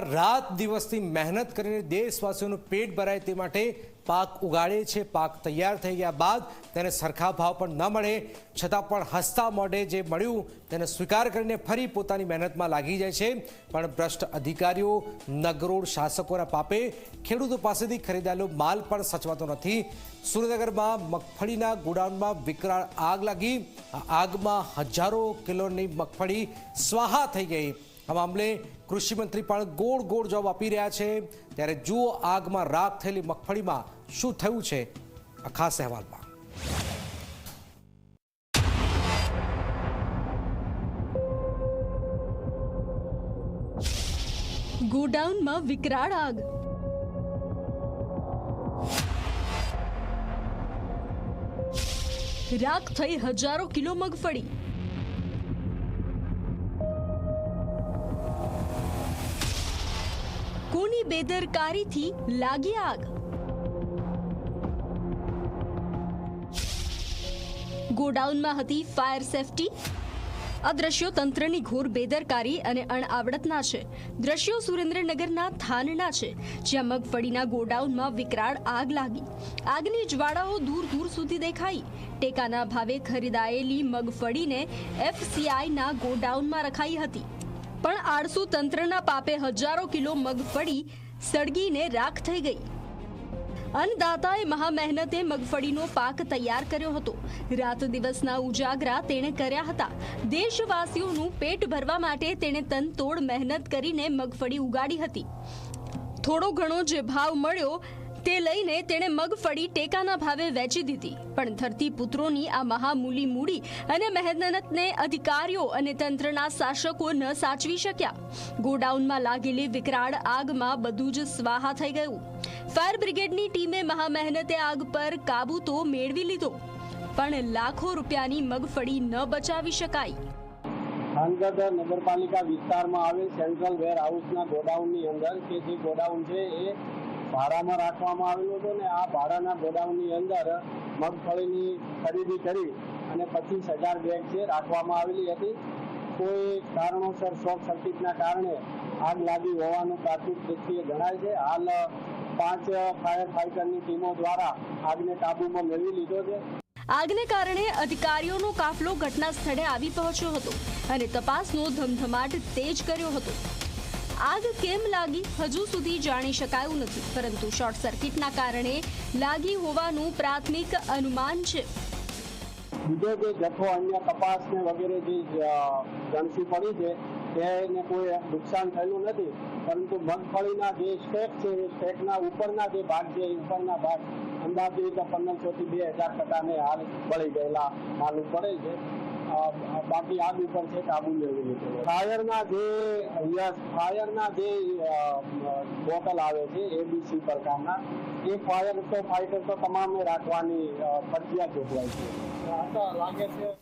રાત દિવસથી મહેનત કરીને દેશવાસીઓનું પેટ ભરાય તે માટે પાક ઉગાડે છે, પાક તૈયાર થઈ ગયા બાદ તેને સરખા ભાવ પણ ન મળે. છતાં પણ હસતા મોઢે જે મળ્યું, તેને સ્વીકાર કરીને ફરી પોતાની મહેનતમાં લાગી જાય છે. પણ ભ્રષ્ટ અધિકારીઓ, નગરોળ શાસકોના પાપે ખેડૂતો પાસેથી ખરીદાયેલો માલ પણ સચવાતો નથી. સુરેન્દ્રનગરમાં મગફળીના ગોડાઉનમાં વિકરાળ આગ લાગી. આગમાં હજારો કિલોની મગફળી સ્વાહા થઈ ગઈ. આ મામલે કૃષિમંત્રી પણ ગોળ ગોળ જવાબ આપી રહ્યા છે. ત્યારે જુઓ આગમાં રાખ થયેલી મગફળીમાં શું થયું છે આ ખાસ અહેવાલમાં. ગોડાઉનમાં વિકરાળ આગ. રાખ થઈ હજારો કિલો મગફળી. કોની બેદરકારીથી લાગી આગ. ગોડાઉનમાં હતી ફાયર સેફટી. આ દ્રશ્યો તંત્રની ઘોર બેદરકારી અને અણઆવડતના છે. દ્રશ્યો સુરેન્દ્રનગરના થાનના છે, જ્યાં મગફળીના ગોડાઉનમાં વિકરાળ આગ લાગી. આગની જ્વાળાઓ દૂર દૂર સુધી દેખાઈ. ટેકાના ભાવે ખરીદાયેલી મગફળીને એફસીઆઈના ગોડાઉનમાં રખાઈ હતી. પણ આળસુ તંત્રના પાપે હજારો કિલો મગફળી સળગીને રાખ થઈ ગઈ. અન્નદાતાએ મહા મહેનતે મગફળીનો પાક તૈયાર કર્યો હતો. રાત દિવસના ઉજાગરા તેણે કર્યા હતા. દેશવાસીઓનું પેટ ભરવા માટે તેણે તનતોડ મહેનત કરીને મગફળી ઉગાડી હતી. થોડો ઘણો જે ભાવ મળ્યો તે લઈને તેણે મગફળી ટેકાના ભાવે વેચી દીધી. પણ ધરતી પુત્રોની આ મહામૂલી મૂડી અને મહેનતને અધિકારીઓ અને તંત્રના શાસકો ન સાચવી શક્યા. ગોડાઉનમાં લાગેલી વિકરાળ આગમાં બધું જ સ્વાહા થઈ ગયું. ફાયર બ્રિગેડની ટીમે મહા મહેનતે આગ પર કાબુ તો મેળવી લીધો. પણ લાખો રૂપિયાની મગફળી ન બચાવી શકાય. ખાનગઢ નગરપાલિકા વિસ્તારમાં આવેલ સેન્ટ્રલ વેર હાઉસના ગોડાઉનની અંદર કે જે ગોડાઉન છે એ ભાડામાં રાખવામાં આવેલું હતું ને આ ભાડાના ગોડાઉનની અંદર મગફળીની ખરીદી કરી અને પચીસ હજાર બેગ છે રાખવામાં આવેલી હતી, કોઈ કારણોસર શોર્ટ સર્કિટના કારણે આગ લાગી હોવાનું પ્રાથમિક દ્રષ્ટિએ જણાય છે. હાલ પાંચ ફાયર ફાઇટરની ટીમો દ્વારા આગને કાબૂમાં મેળવી લીધો છે. આગને કારણે અધિકારીઓનો કાફલો ઘટના સ્થળે આવી પહોંચ્યો હતો અને તપાસનો ધમધમાટ તેજ કર્યો હતો. આગ કેમ લાગી હજુ સુધી જાણી શકાયું નથી, પરંતુ શોર્ટ સર્કિટના કારણે લાગી હોવાનું પ્રાથમિક અનુમાન છે. બીજો જે જથ્થો અન્ય કપાસ ને વગેરે જે ગણસી પડી છે, તેને કોઈ નુકસાન થયેલું નથી, પરંતુ મગફળીના જે સ્ટેક છે, એ સ્ટેકના ઉપરના જે ભાગ છે ઉપરના ભાગ અંદાજે પંદરસો થી બે હજાર ટકાને હાલ બળી ગયેલા માલુમ પડે છે. બાકી આગ ઉપર છે કાબુ લેવી લીધો ફાયરના જે યસ ફાયરના જે બોટલ આવે છે એબીસી પ્રકારના એ ફાયર તો ફાઇટર તો તમામ રાખવાની ફરજિયાત જોગવાઈ છે. લાગે છે